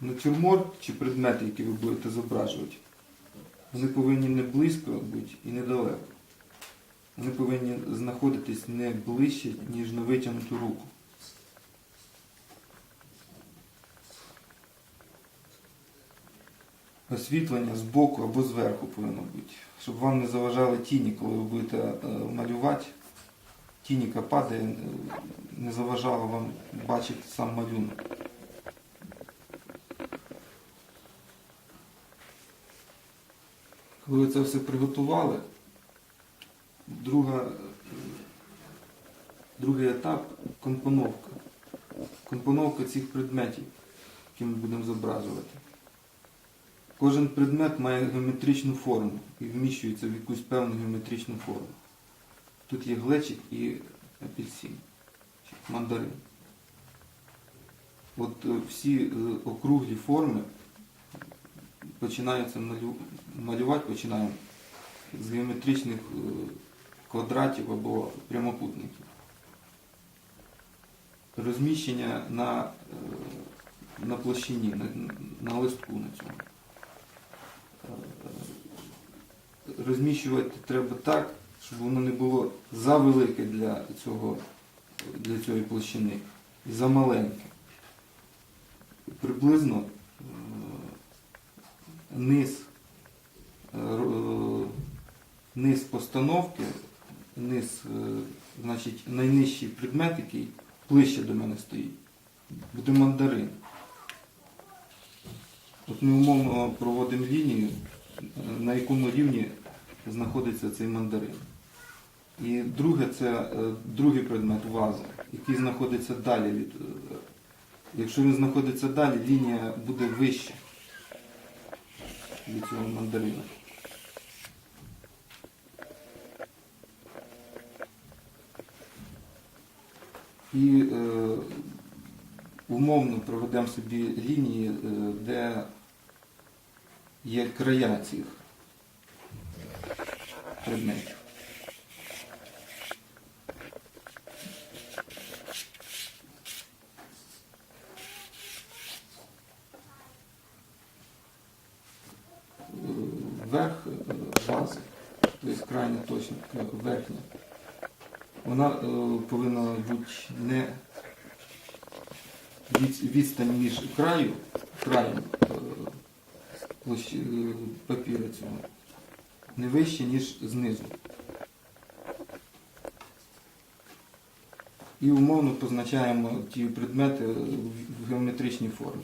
натюрморт чи предмети, які ви будете зображувати, вони повинні не близько бути і недалеко. Вони повинні знаходитись не ближче, ніж на витягнуту руку. Освітлення з боку або зверху повинно бути, щоб вам не заважали тіні, коли ви будете е, малювати. Тінь, яка падає, е, не заважала вам бачити сам малюнок. Коли це все приготували, друга, другий етап компоновка. Компоновка цих предметів, які ми будемо зображувати. Кожен предмет має геометричну форму і вміщується в якусь певну геометричну форму. Тут є глечик і апельсин, мандарин. От е, всі е, округлі форми починаються малю... малювати починаємо з геометричних е, квадратів або прямокутників. Розміщення на, е, на площині, на, на листку на цьому. Е, Розміщувати треба так, щоб воно не було завелике для цього, для цієї площини і замаленьке. Приблизно низ, е, е, низ постановки, низ, е, значить, найнижчий предмет, який ближче до мене стоїть, буде мандарин. От ми умовно проводимо лінію, на якому рівні знаходиться цей мандарин. І друге це другий предмет ваза, який знаходиться далі від. Якщо він знаходиться далі, лінія буде вища від цього мандарина. І е, умовно проведемо собі лінії, е, де є края цих предметів. Е, Верх е, вази, тобто крайня точно е, верхня, вона е, повинна бути не відстань між краю, краєм е, е, папіра цього не вище, ніж знизу. І умовно позначаємо ті предмети в геометричній формі.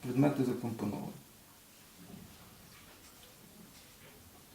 Предмети закомпоновані.